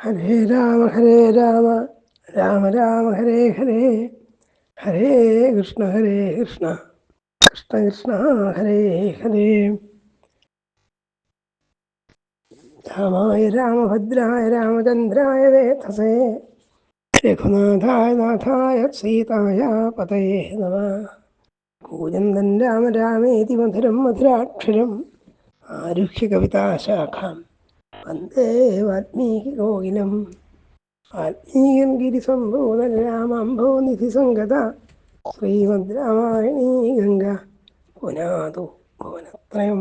ഹരേ രാമ ഹരേ രാമ രാമ രാമ ഹരേ ഹരേ ഹരേ കൃഷ്ണ ഹരേ കൃഷ്ണ കൃഷ്ണ കൃഷ്ണ ഹരേ ഹരേ. രാമായ രാമഭദ്രായ രാമചന്ദ്രായ വേധസേ രഘുനാഥായ നാഥായ സീതായ പതയേ നമ. കൂജന്തൻ രാമ രാമേതി മധുരം മധുരാക്ഷരം ആരുഹ്യ കവിതാശാഖാം വന്ദേ വാൽമീകി കോകിലം വാൽമീകം ഗിരിസംഭൂതൻ രാമാംഭോ നിധി സംഗത. ശ്രീമദ് രാമായണീ ഗംഗ. പുനാതു ഭുവനത്രയം.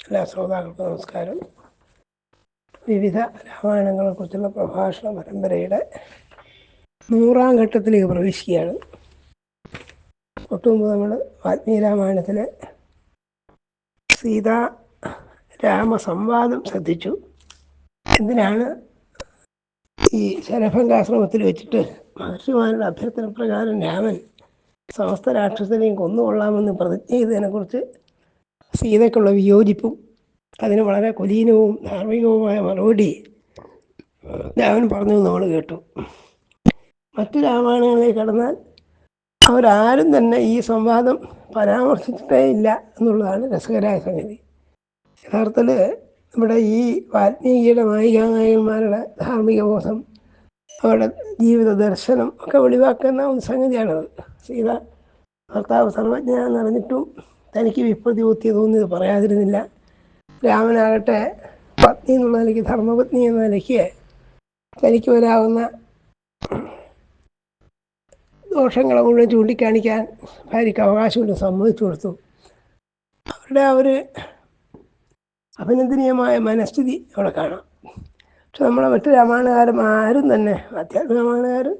എല്ലാ ശ്രോതാക്കൾക്കും നമസ്കാരം. വിവിധ രാമായണങ്ങളെക്കുറിച്ചുള്ള പ്രഭാഷണ പരമ്പരയുടെ നൂറാം ഘട്ടത്തിലേക്ക് പ്രവേശിക്കുകയാണ്. തൊട്ടുമുമ്പ് നമ്മൾ വാൽമീകി രാമായണത്തിലെ സീതാ രാമ സംവാദം ശ്രദ്ധിച്ചു. എന്തിനാണ് ഈ ശരഭംഗാശ്രമത്തിൽ വെച്ചിട്ട് മഹർഷിമാരുടെ അഭ്യർത്ഥന പ്രകാരം രാമൻ സമസ്ത രാക്ഷസനെയും കൊന്നുകൊള്ളാമെന്ന് പ്രതിജ്ഞ ചെയ്തതിനെക്കുറിച്ച് സീതയ്ക്കുള്ള വിയോജിപ്പും അതിന് വളരെ കുലീനവും ധാർമ്മികവുമായ മറുപടി രാമൻ പറഞ്ഞു നമ്മൾ കേട്ടു. മറ്റു രാമായണങ്ങളിൽ കടന്നാൽ അവരാരും തന്നെ ഈ സംവാദം പരാമർശിച്ചിട്ടേ ഇല്ല എന്നുള്ളതാണ് രസകരമായ സംഗതി. യഥാർത്ഥത്തിൽ നമ്മുടെ ഈ വാൽമീകിയുടെ നായികാനായകന്മാരുടെ ധാർമ്മിക ബോധം അവരുടെ ജീവിത ദർശനം ഒക്കെ വെളിവാക്കുന്ന ഒരു സംഗതിയാണത്. സീത ഭർത്താവ് സർവജ്ഞ എന്നറിഞ്ഞിട്ടും തനിക്ക് വിപ്രതി ബുദ്ധി തോന്നിയത് പറയാതിരുന്നില്ല. രാമനാകട്ടെ പത്നി എന്നുള്ള നിലയ്ക്ക് ധർമ്മപത്നി എന്ന നിലയ്ക്ക് തനിക്ക് വരാവുന്ന ദോഷങ്ങളെ മുഴുവൻ ചൂണ്ടിക്കാണിക്കാൻ ഭാര്യയ്ക്ക് അവകാശമുണ്ട് സമ്മതിച്ചു കൊടുത്തു. അവരുടെ ആ ഒരു അഭിനന്ദനീയമായ മനസ്ഥിതി അവിടെ കാണാം. പക്ഷെ നമ്മളെ മറ്റു രാമായണകാരും ആരും തന്നെ അധ്യാത്മ രാമായണകാരും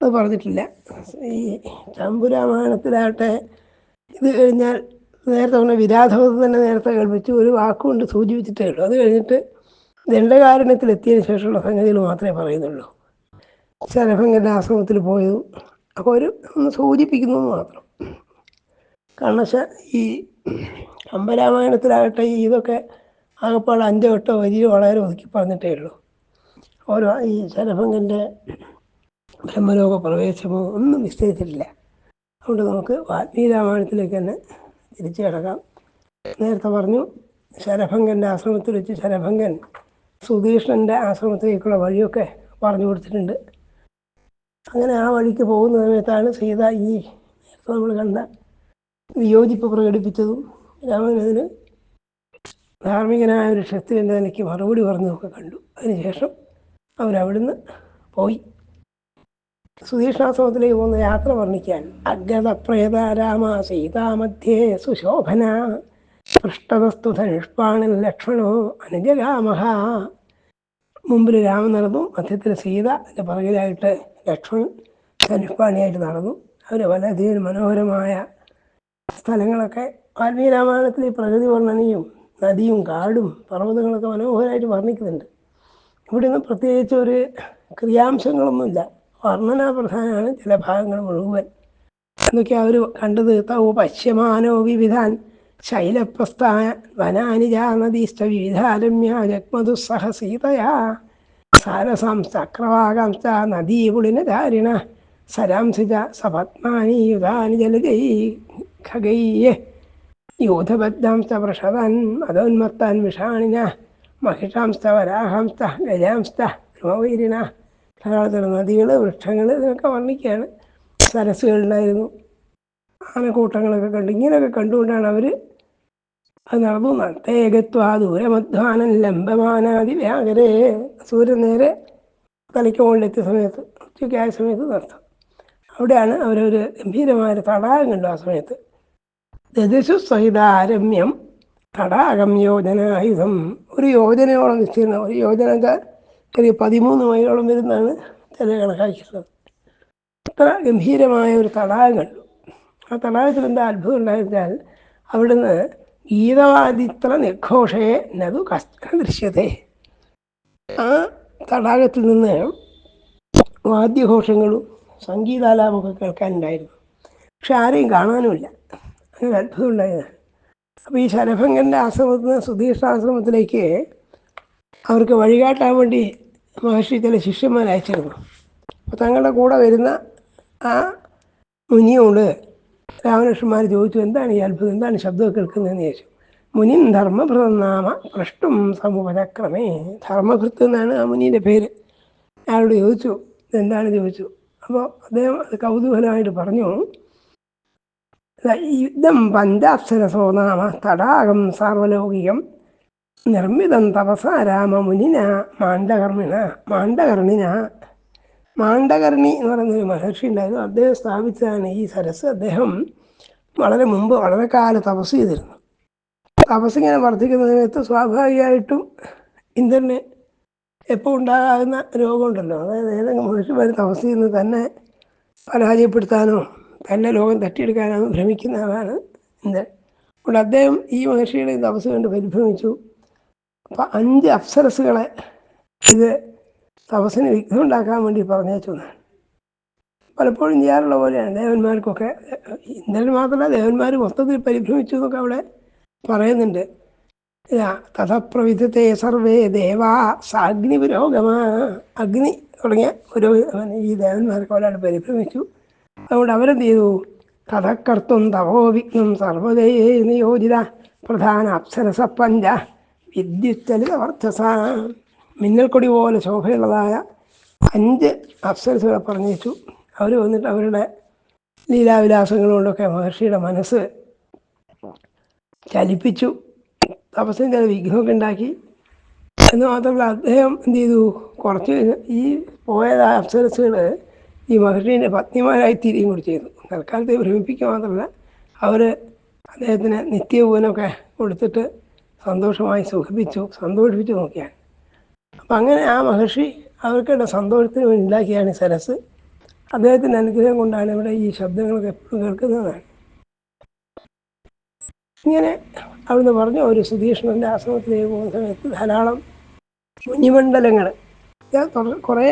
അത് പറഞ്ഞിട്ടില്ല. ഈ ചമ്പു രാമായണത്തിലാകട്ടെ ഇത് കഴിഞ്ഞാൽ നേരത്തെ പറഞ്ഞ വിരാധവത് തന്നെ നേരത്തെ കേൾപ്പിച്ച് ഒരു വാക്കുകൊണ്ട് സൂചിപ്പിച്ചിട്ടേ ഉള്ളൂ. അത് കഴിഞ്ഞിട്ട് ദണ്ഡകാരണ്യത്തിൽ എത്തിയതിന് ശേഷമുള്ള സംഗതികൾ മാത്രമേ പറയുന്നുള്ളൂ. ശരഭങ്കന്റെ ആശ്രമത്തിൽ പോയതും അപ്പോൾ ഒരു ഒന്ന് സൂചിപ്പിക്കുന്നു മാത്രം. കാരണം ഈ കമ്പരാമായണത്തിലാകട്ടെ ഈ ഇതൊക്കെ ആകപ്പാട് അഞ്ചോ എട്ടോ വലിയ വളരെ ഒതുക്കി പറഞ്ഞിട്ടേ ഉള്ളൂ. ഓരോ ഈ ശരഭങ്കന്റെ ബ്രഹ്മലോക പ്രവേശമോ ഒന്നും നിശ്ചയിച്ചിട്ടില്ല. അതുകൊണ്ട് നമുക്ക് വാൽമീകി രാമായണത്തിലേക്ക് തന്നെ തിരിച്ചു കിടക്കാം. നേരത്തെ പറഞ്ഞു ശരഭങ്കന്റെ ആശ്രമത്തിൽ വെച്ച് ശരഭങ്കൻ സുധീഷ്ണന്റെ ആശ്രമത്തിലേക്കുള്ള വഴിയൊക്കെ പറഞ്ഞു കൊടുത്തിട്ടുണ്ട്. അങ്ങനെ ആ വഴിക്ക് പോകുന്ന സമയത്താണ് സീത ഈ നേരത്തെ നമ്മൾ കണ്ട വിയോജിപ്പ് പ്രകടിപ്പിച്ചതും രാമനതിന് ധാർമ്മികനായ ഒരു ക്ഷത്രിയന്റെ നിലയ്ക്ക് മറുപടി പറഞ്ഞതൊക്കെ കണ്ടു. അതിനുശേഷം അവരവിടുന്ന് പോയി. സുധീഷാശ്രമത്തിലേക്ക് പോകുന്ന യാത്ര വർണിക്കാൻ അഗ്രത പ്രേത രാമ സീതാമധ്യേ സുശോഭന. പൃഷ്ടതസ്തു ധനുഷ്പാണിൽ ലക്ഷ്മണോ അനുജരാമഹ മുമ്പിൽ രാമൻ നടന്നു. മധ്യത്തിൽ സീത അതിന്റെ പുറകിലായിട്ട് ലക്ഷ്മണൻ ധനുഷ്പാണിയായിട്ട് നടന്നു. അവർ വളരെയധികം മനോഹരമായ സ്ഥലങ്ങളൊക്കെ വാൽമീകി രാമായണത്തിൽ പ്രകൃതി വർണനയും നദിയും കാടും പർവതങ്ങളൊക്കെ മനോഹരമായിട്ട് വർണിക്കുന്നുണ്ട്. ഇവിടെ നിന്ന് പ്രത്യേകിച്ച് ഒരു ക്രിയാംശങ്ങളൊന്നുമില്ല. വർണനാ പ്രധാനമാണ് ചില ഭാഗങ്ങൾ മുഴുവൻ. എന്നൊക്കെ അവർ കണ്ടത് തൗ പശ്യമാനോ വിവിധാൻ ശൈലപ്രസ്ഥാന വനാനിജാ നദീസ്ഥ വിവിധാരമ്യ ജഗ്മധു സഹ സീതയാ സാരസാംസ്ഥ അക്രവാകാംസ്ഥ നദീപുളിനധാരിണ സരാംസിജ സപത്മാനി യുധാനി ജലജൈ ഖഗൈ. യൂഥബദ്ധാംസ്ഥ മതോന്മത്തന്മിഷാണിന മതോന്മത്താൻ വിഷാണിന മഹിഷാംസ്ഥ വരാഹാംസ്ഥ നദികൾ വൃക്ഷങ്ങൾ ഇതിനൊക്കെ വർണിക്കുകയാണ്. സരസ്സുകളിലായിരുന്നു. ആനക്കൂട്ടങ്ങളൊക്കെ കണ്ടു. ഇങ്ങനെയൊക്കെ കണ്ടുകൊണ്ടാണ് അവർ അത് നടന്നു തേകത്വാ ദൂരമധ്വാനം ലംബമാനാദി വ്യാകരേ. സൂര്യൻ നേരെ തലയ്ക്ക് മുകളിലെത്തിയ സമയത്ത് ഉച്ചയ്ക്കായ സമയത്ത് നടത്തും. അവിടെയാണ് അവരൊരു ഗംഭീരമായ തടാകം കണ്ടു ആ സമയത്ത്. ദദശു സഹിതാരമ്യം തടാകം യോജനായുധം. ഒരു യോജനയോളം നിശ്ചയിക്കുന്ന ഒരു യോജന എന്താ ചെറിയ പതിമൂന്ന് മൈലോളം വരുന്നതാണ് ചില കണക്കാക്കിയിട്ടുള്ളത്. അത്ര ഗംഭീരമായ ഒരു തടാകം കണ്ടു. ആ തടാകത്തിൽ എന്താ അത്ഭുതം ഉണ്ടായിരുന്നാൽ അവിടുന്ന് ഗീതവാദിത്ര നിർഘോഷയെ നതു കഷ്ട ദൃശ്യത്തെ ആ തടാകത്തിൽ നിന്ന് വാദ്യഘോഷങ്ങളും സംഗീതാലാപമൊക്കെ കേൾക്കാനുണ്ടായിരുന്നു. പക്ഷെ ആരെയും കാണാനുമില്ല. അങ്ങനെ അത്ഭുതം ഉണ്ടായത് അപ്പോൾ ഈ ശരഭങ്കന്റെ ആശ്രമത്തിൽ നിന്ന് സുധീഷ്ണ ആശ്രമത്തിലേക്ക് അവർക്ക് വഴികാട്ടാൻ വേണ്ടി മഹർഷി ചില ശിഷ്യന്മാരെ അയച്ചിരുന്നു. അപ്പോൾ തങ്ങളുടെ കൂടെ വരുന്ന ആ മുനിയോട് രാമകൃഷ്ണന്മാർ ചോദിച്ചു എന്താണ് ഈ അത്ഭുതം? എന്താണ് ശബ്ദം കേൾക്കുന്നതെന്ന് ചോദിച്ചു. മുനിൻ ധർമ്മഭൃതനാമ പ്രഷ്ടും സമുപചക്രമേ ധർമ്മഭൃത്ത് എന്നാണ് ആ മുനിയുടെ പേര്. അയാളോട് ചോദിച്ചു എന്താണ്? ചോദിച്ചു. അപ്പോൾ അദ്ദേഹം അത് കൗതൂഹലമായിട്ട് പറഞ്ഞു. യുദ്ധം പഞ്ചാക്ഷരസോനാമ തടാകം സാർവലൗകികം. നിർമ്മിതം തപസ രാമമുനിന മാണ്ഡകർമ്മിണ മാണ്ഡകർണിന. മാണ്ഡകർണി എന്ന് പറയുന്ന ഒരു മഹർഷി ഉണ്ടായിരുന്നു. അദ്ദേഹം സ്ഥാപിച്ചതാണ് ഈ സരസ്. അദ്ദേഹം വളരെ മുമ്പ് വളരെ കാലം തപസ് ചെയ്തിരുന്നു. തപസ് ഇങ്ങനെ വർദ്ധിക്കുന്ന സമയത്ത് സ്വാഭാവികമായിട്ടും ഇന്ദ്രന് എപ്പോൾ ഉണ്ടാകുന്ന രോഗമുണ്ടല്ലോ. അതായത് ഏതെങ്കിലും മനുഷ്യന്മാർ തപസ് ചെയ്യുന്നത് തന്നെ പരാജയപ്പെടുത്താനോ തന്നെ ലോകം തട്ടിയെടുക്കാനാണ് ഭ്രമിക്കുന്ന ആളാണ് ഇന്ദ്രൻ അപ്പോൾ അദ്ദേഹം ഈ മഹർഷിയുടെ തപസ് കണ്ട് പരിഭ്രമിച്ചു. അപ്പം അഞ്ച് അപ്സരസുകളെ ഇത് തപസ്സിന് വിഘ്നം ഉണ്ടാക്കാൻ വേണ്ടി പറഞ്ഞേച്ചു എന്നാണ്. പലപ്പോഴും ചെയ്യാറുള്ള പോലെയാണ് ദേവന്മാർക്കൊക്കെ. ഇന്ദ്രൻ മാത്രമല്ല ദേവന്മാർ മൊത്തത്തിൽ പരിഭ്രമിച്ചു എന്നൊക്കെ അവിടെ പറയുന്നുണ്ട്. തഥപ്രവിധത്തെ സർവേ ദേവാ സാഗ്നി പുരോഗമാ അഗ്നി തുടങ്ങിയ ഒരു ഈ ദേവന്മാർക്ക് ഒരാൾ പരിഭ്രമിച്ചു. അതുകൊണ്ട് അവരെന്ത് ചെയ്തു? തഥക്കർത്തും തപോ വിഘ്നം സർവദേ നിയോജിത പ്രധാന അപ്സരസ പഞ്ച വിദ്യുച്ചലിത വർദ്ധസ മിന്നൽക്കൊടി പോലെ ശോഭയുള്ളതായ അഞ്ച് അപ്സരസുകളെ പറഞ്ഞേച്ചു അവർ വന്നിട്ട് അവരുടെ ലീലാവിലാസങ്ങളുകൊണ്ടൊക്കെ മഹർഷിയുടെ മനസ്സ് ചലിപ്പിച്ചു. തപസ്സിന്റെ വിഘ്നമൊക്കെ ഉണ്ടാക്കി. എന്ന് മാത്രമല്ല അദ്ദേഹം എന്ത് ചെയ്തു? കുറച്ച് ഈ പോയ അപ്സരസുകൾ ഈ മഹർഷീന്റെ പത്നിമാരായി തീരുകയും കൂടി ചെയ്തു. തൽക്കാലത്തെ ഭ്രമിപ്പിക്കുക മാത്രമല്ല അവർ അദ്ദേഹത്തിന് നിത്യഭൂവനൊക്കെ കൊടുത്തിട്ട് സന്തോഷമായി സുഖിപ്പിച്ചു സന്തോഷിപ്പിച്ചു നോക്കിയാണ്. അപ്പം അങ്ങനെ ആ മഹർഷി അവർക്കുള്ള സന്തോഷത്തിന് വേണ്ടി ഉണ്ടാക്കിയാണ് സരസ്. അദ്ദേഹത്തിന്റെ അനുഗ്രഹം കൊണ്ടാണ് ഇവിടെ ഈ ശബ്ദങ്ങളൊക്കെ എപ്പോഴും കേൾക്കുന്നതാണ്. ഇങ്ങനെ അവിടുന്ന് പറഞ്ഞ ഒരു സുധീഷ്ണന്റെ ആശ്രമത്തിലേക്ക് പോകുന്ന സമയത്ത് ധാരാളം മുനിമണ്ഡലങ്ങൾ കുറേ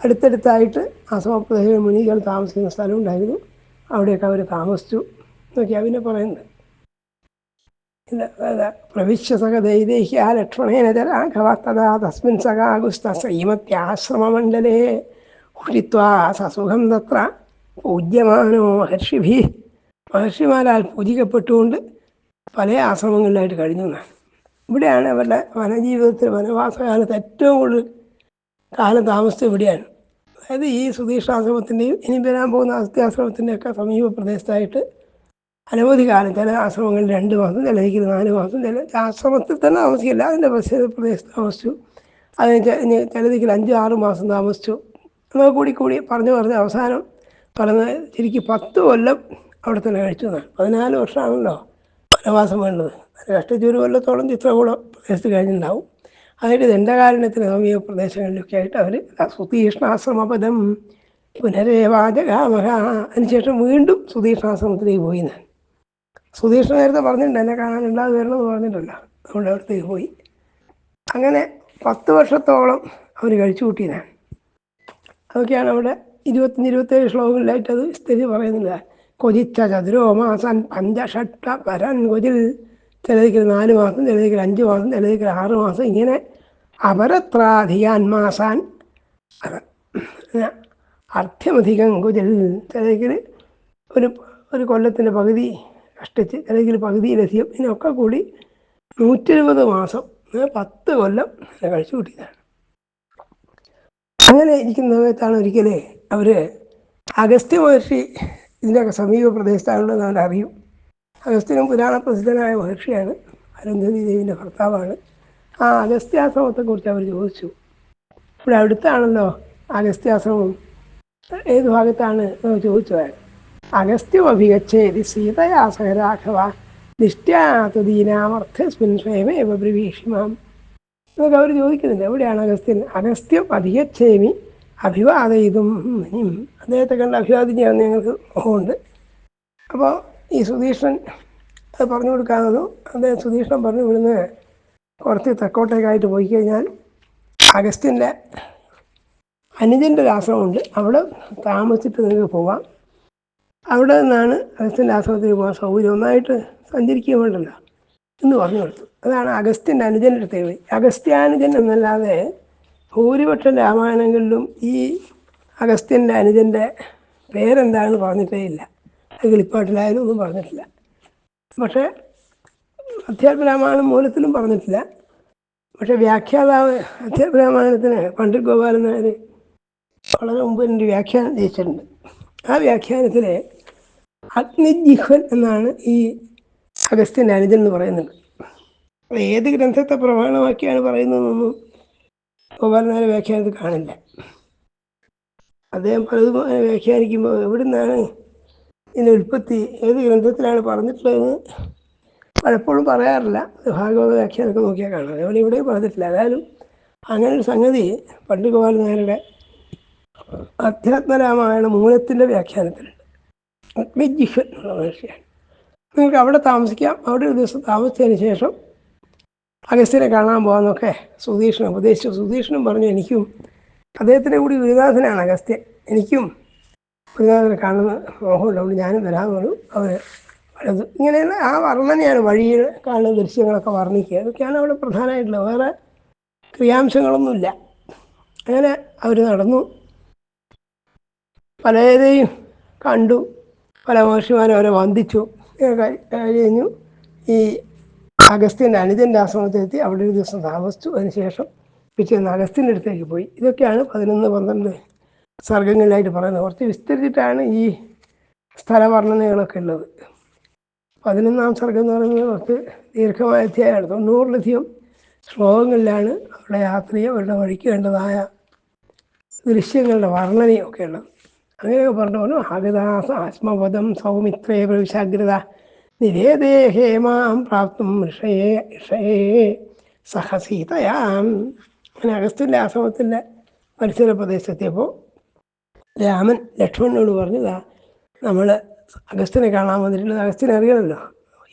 അടുത്തടുത്തായിട്ട് ആശ്രമപ്രദേശ മുനികൾ താമസിക്കുന്ന സ്ഥലം ഉണ്ടായിരുന്നു അവിടെയൊക്കെ അവർ താമസിച്ചു എന്നൊക്കെയാണ് പിന്നെ പറയുന്നത് പ്രവിശ്യ സഹ ദൈദേഹ്യ ലക്ഷ്മണേന ജരാഘവ തസ്മിൻ സഖാഗുസ്ത സൈമത്യാശ്രമമണ്ഡലേ ഉഷിത്വാ സസുഖം തത്ര പൂജ്യമാനോ മഹർഷിഭി. മഹർഷിമാരാൽ പൂജിക്കപ്പെട്ടുകൊണ്ട് പല ആശ്രമങ്ങളിലായിട്ട് കഴിഞ്ഞു എന്നാണ്. ഇവിടെയാണ് അവരുടെ വനജീവിതത്തിൽ വനവാസകാലത്ത് ഏറ്റവും കൂടുതൽ കാലം താമസിച്ചത് ഇവിടെയാണ്. അതായത് ഈ സുധീഷാശ്രമത്തിന്റെയും ഇനി വരാൻ പോകുന്ന അസ്ഥ്യാശ്രമത്തിന്റെയൊക്കെ സമീപ പ്രദേശത്തായിട്ട് അനവധി കാലം ചില ആശ്രമങ്ങളിൽ രണ്ട് മാസം ചിലതിൽ നാല് മാസം ചില ആശ്രമത്തിൽ തന്നെ താമസിക്കില്ല. അതിന്റെ പ്രദേശത്ത് താമസിച്ചു. അതിന് ചിലതിൽ അഞ്ച് ആറ് മാസം താമസിച്ചു. അങ്ങനെ കൂടി കൂടി പറഞ്ഞു പറഞ്ഞ് അവസാനം പറഞ്ഞ ശരിക്കും പത്ത് കൊല്ലം അവിടെ തന്നെ കഴിച്ചു എന്നാണ്. പതിനാല് വർഷമാണല്ലോ വനവാസം വേണ്ടത്. കഷ്ടിച്ച് കൊല്ലത്തോളം ചിത്രകൂടം പ്രദേശത്ത് കഴിഞ്ഞിട്ടുണ്ടാവും. അതായത് ദണ്ഡകാരണത്തിന് സമീപ പ്രദേശങ്ങളിലൊക്കെ ആയിട്ട് അവർ സുതീഷ്ണാശ്രമപദം പുനരേവാചകാമഹ. അതിനുശേഷം വീണ്ടും സുതീഷ്ണാശ്രമത്തിലേക്ക് പോയി ഞാൻ. സുതീഷ്ണ നേരത്തെ പറഞ്ഞിട്ടുണ്ട് എന്നെ കാണാനുണ്ട് അത് വരണമെന്ന് പറഞ്ഞിട്ടുണ്ടല്ലോ അതുകൊണ്ട് അവിടത്തേക്ക് പോയി. അങ്ങനെ പത്ത് വർഷത്തോളം അവർ കഴിച്ചു കൂട്ടി ഞാൻ. അതൊക്കെയാണ് അവിടെ ഇരുപത്തഞ്ച് ഇരുപത്തേഴ് ശ്ലോകങ്ങളിലായിട്ട് അത് സ്ഥിതി പറയുന്നില്ല കൊതിച്ച ചതുരോ മാസൻ പഞ്ചഷട്ട പരൻ കൊതിൽ ചിലതിക്ക് നാല് മാസം ചിലതിക്ക് അഞ്ച് മാസം ചിലതിക്ക് ആറ് മാസം ഇങ്ങനെ അപരത്രാധികാൻ മാസാൻ അർത്ഥമധികം കുജൽ ചിലതിക്കൽ ഒരു ഒരു കൊല്ലത്തിന്റെ പകുതി കഷ്ടിച്ച് ചിലതിൽ പകുതിയിലധികം ഇതിനൊക്കെ കൂടി നൂറ്റിരുപത് മാസം പത്ത് കൊല്ലം കഴിച്ചു കൂട്ടിയതാണ്. അങ്ങനെ ഇരിക്കുന്ന സമയത്താണ് ഒരിക്കലേ അവർ അഗസ്ത്യ മഹർഷി ഇതിന്റെയൊക്കെ സമീപ പ്രദേശത്താണെന്ന് അവർ അറിയും അഗസ്ത്യനും പുരാണ പ്രസിദ്ധനായ മഹർഷിയാണ് അരുന്ധതി ദേവിന്റെ ഭർത്താവാണ്. ആ അഗസ്ത്യാശ്രമത്തെക്കുറിച്ച് അവർ ചോദിച്ചു. ഇവിടെ അടുത്താണല്ലോ അഗസ്ത്യാശ്രമം? ഏത് ഭാഗത്താണ് ചോദിച്ചു അയാൾ അഗസ്ത്യം അഭിഗച്ഛേതി സീതയാസഹരാഘവ സഹരാഘവ ദിഷ്ട്യാതദീനാമർത്ഥസ്മിൻ സ്വയമേവ എന്നൊക്കെ അവർ ചോദിക്കുന്നുണ്ട്. എവിടെയാണ് അഗസ്ത്യൻ? അഗസ്ത്യം അധികച്ഛേമി അഭിവാദയിതും അദ്ദേഹത്തെ കണ്ട് അഭിവാദിനിയാണ് ഞങ്ങൾക്ക് മോഹമുണ്ട്. അപ്പോൾ ഈ സുധീഷ്ണൻ അത് പറഞ്ഞു കൊടുക്കാമെന്നു അദ്ദേഹം സുധീഷ്ണൻ പറഞ്ഞു ഇവിടുന്ന് കുറച്ച് തെക്കോട്ടേക്കായിട്ട് പോയി കഴിഞ്ഞാൽ അഗസ്ത്യന്റെ അനുജന്റെ ഒരു ആശ്രമമുണ്ട് അവിടെ താമസിച്ചിട്ട് നിങ്ങൾക്ക് പോവാം. അവിടെ നിന്നാണ് അഗസ്ത്യന്റെ ആശ്രമത്തിൽ പോകാൻ സൗകര്യം. ഒന്നായിട്ട് സഞ്ചരിക്കുക വേണ്ടല്ലോ എന്ന് പറഞ്ഞു കൊടുത്തു. അതാണ് അഗസ്ത്യന്റെ അനുജന്റെ അടുത്ത് വഴി അഗസ്ത്യാനുജൻ എന്നല്ലാതെ ഭൂരിപക്ഷം രാമായണങ്ങളിലും ഈ അഗസ്ത്യന്റെ അനുജന്റെ പേരെന്താണെന്ന് പറഞ്ഞിട്ടേ ഇല്ല. കിളിപ്പാട്ടിലായാലും ഒന്നും പറഞ്ഞിട്ടില്ല. പക്ഷേ അധ്യാത്മരാമായണം മൂലത്തിലും പറഞ്ഞിട്ടില്ല. പക്ഷേ വ്യാഖ്യാതാവ് അധ്യാത്മരാമായണത്തിന് പണ്ഡിറ്റ് ഗോപാലൻ നായർ വളരെ മുമ്പ് എന്റെ വ്യാഖ്യാനം ചെയ്തിട്ടുണ്ട് ആ വ്യാഖ്യാനത്തിൽ അഗ്നിജിഹ്വൻ എന്നാണ് ഈ അഗസ്ത്യന്റെ അനുജൻ എന്ന് പറയുന്നത്. ഏത് ഗ്രന്ഥത്തെ പ്രമാണമാക്കിയാണ് പറയുന്നതെന്നൊന്നും ഗോപാലൻ നായർ വ്യാഖ്യാനത്തിൽ കാണില്ല. അദ്ദേഹം പലതും വ്യാഖ്യാനിക്കുമ്പോൾ എവിടെ നിന്നാണ് ഇതിന്റെ ഉൽപ്പത്തി ഏത് ഗ്രന്ഥത്തിലാണ് പറഞ്ഞിട്ടുള്ളതെന്ന് പലപ്പോഴും പറയാറില്ല. ഭാഗവത വ്യാഖ്യാനൊക്കെ നോക്കിയാൽ കാണാം. അതേപോലെ ഇവിടെയും പറഞ്ഞിട്ടില്ല. ഏതായാലും അങ്ങനെ ഒരു സംഗതി പണ്ട് ഗോപാലൻ നായരുടെ അധ്യാത്മരാമായണ മൂലത്തിന്റെ വ്യാഖ്യാനത്തിലുണ്ട്. അഗ്നിജിഹ്വൻ എന്നുള്ള മഹർഷിയാണ്. നിങ്ങൾക്ക് അവിടെ താമസിക്കാം. അവിടെ ഒരു ദിവസം താമസിച്ചതിന് ശേഷം അഗസ്ത്യനെ കാണാൻ പോകാമെന്നൊക്കെ സുധീഷ്ണൻ ഉപദേശിച്ചു സുധീഷ്ണൻ പറഞ്ഞു. എനിക്കും അദ്ദേഹത്തിന്റെ കൂടി ഗുരുനാഥനാണ് അഗസ്ത്യൻ. എനിക്കും ഗുരുനാഥനെ കാണുന്ന മോഹമുണ്ട് അതുകൊണ്ട് ഞാനും വരാമെന്ന് പറഞ്ഞു അവർ ഇങ്ങനെയുള്ള ആ വർണനയാണ് വഴിയിൽ കാണുന്ന ദൃശ്യങ്ങളൊക്കെ വർണിക്കുക. അതൊക്കെയാണ് അവിടെ പ്രധാനമായിട്ടുള്ളത്. വേറെ ക്രിയാംശങ്ങളൊന്നുമില്ല. അങ്ങനെ അവർ നടന്നു. പലരെയും കണ്ടു. പല മഹർഷിമാരും അവരെ വന്ദിച്ചു. കഴിഞ്ഞു. ഈ അഗസ്ത്യന്റെ അനുജന്റെ ആശ്രമത്തിലെത്തി. അവിടെ ഒരു ദിവസം താമസിച്ചു. അതിനുശേഷം പിറ്റേന്ന് അഗസ്ത്യന്റെ അടുത്തേക്ക് പോയി. ഇതൊക്കെയാണ് പതിനൊന്ന് പന്ത്രണ്ട് സർഗങ്ങളിലായിട്ട് പറയുന്നത്. കുറച്ച് വിസ്തരിച്ചിട്ടാണ് ഈ സ്ഥലവർണനകളൊക്കെ ഉള്ളത്. പതിനൊന്നാം സർഗം എന്ന് പറയുന്നത് കുറച്ച് ദീർഘമായ അധ്യായമാണ്. തൊണ്ണൂറിലധികം ശ്ലോകങ്ങളിലാണ് അവരുടെ യാത്രയും അവരുടെ വഴിക്ക് വേണ്ടതായ ദൃശ്യങ്ങളുടെ വർണനയും ഒക്കെ ഉള്ളത്. അങ്ങനെയൊക്കെ പറഞ്ഞു പറഞ്ഞു ആഗതാസ ആത്മപദം സൗമിത്രേ പ്രവിശാഗ്രത. നിവേദേ ഹേമാം പ്രാപ്തും ഋഷയേ ഋഷയേ സഹസീതയാം. അങ്ങനെ അഗസ്ത്യന്റെ ആശ്രമത്തിന്റെ പരിസര പ്രദേശത്തെത്തിയപ്പോൾ രാമൻ ലക്ഷ്മണനോട് പറഞ്ഞതാ നമ്മൾ അഗസ്ത്യനെ കാണാൻ വന്നിട്ടുള്ളത് അഗസ്ത്യനെ അറിയണമല്ലോ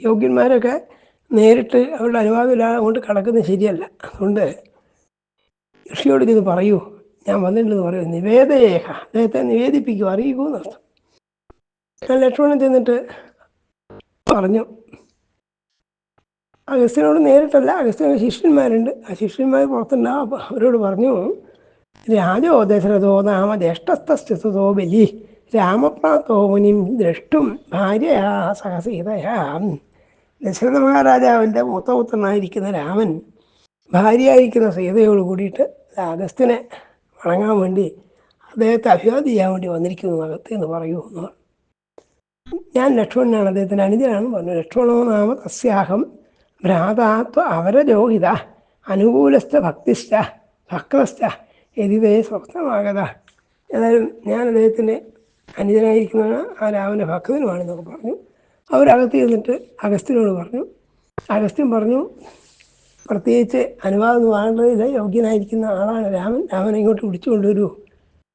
യോഗ്യന്മാരൊക്കെ നേരിട്ട് അവരുടെ അനുവാദമില്ലാതെ കൊണ്ട് കടക്കുന്നത് ശരിയല്ല. അതുകൊണ്ട് ഋഷിയോട് ഇത് പറയൂ. ഞാൻ വന്നിട്ടുണ്ടെന്ന് പറയൂ. നിവേദയേഹ. അദ്ദേഹത്തെ നിവേദിപ്പിക്കൂ അറിയിക്കൂ എന്നർത്ഥം. ഞാൻ ലക്ഷ്മണൻ ചെന്നിട്ട് പറഞ്ഞു അഗസ്ത്യനോട് നേരിട്ടല്ല അഗസ്ത്യന് ശിഷ്യന്മാരുണ്ട്. ആ ശിഷ്യന്മാർ പുറത്തുണ്ടാവും. അവരോട് പറഞ്ഞു രാജോ ദശരഥോ നാമ ജ്യേഷ്ഠസ്ഥസ്ഥിതോ ബലി. രാമപ്രാത്തോ മുനിം ദ്രഷ്ടും ഭാര്യയാ സഹസീതയാ. ദശരഥ മഹാരാജാവിന്റെ മൂത്തപുത്രനായിരിക്കുന്ന രാമൻ ഭാര്യയായിരിക്കുന്ന സീതയോട് കൂടിയിട്ട് അഗസ്ത്യനെ വണങ്ങാൻ വേണ്ടി അദ്ദേഹത്തെ അഭിവാദ്യം ചെയ്യാൻ വേണ്ടി വന്നിരിക്കുന്നു അകത്ത് എന്ന് പറയുമെന്ന്. ഞാൻ ലക്ഷ്മണനാണ് അദ്ദേഹത്തിന്റെ അനുജനാണെന്ന് പറഞ്ഞു. ലക്ഷ്മണോ നാമ തസ്യാഹം ഭ്രാതാത്വ അവരരോഹിത അനുകൂലസ്ഥ ഭക്തിസ്ഥ ഭക്തശ്ച എതിതേ സ്വപ്നമാകത ഏതായാലും ഞാൻ അദ്ദേഹത്തിന്റെ അനുജനായിരിക്കുന്നതാണ് ആ രാമന്റെ ഭക്തനുമാണെന്നൊക്കെ പറഞ്ഞു. അവരകത്ത് ചെന്നിട്ട് അഗസ്ത്യനോട് പറഞ്ഞു. അഗസ്ത്യൻ പറഞ്ഞു പ്രത്യേകിച്ച് അനുവാദം വാങ്ങേണ്ടതില്ല. യോഗ്യനായിരിക്കുന്ന ആളാണ് രാമൻ. രാമനെ ഇങ്ങോട്ട് വിളിച്ചു കൊണ്ടുവരൂ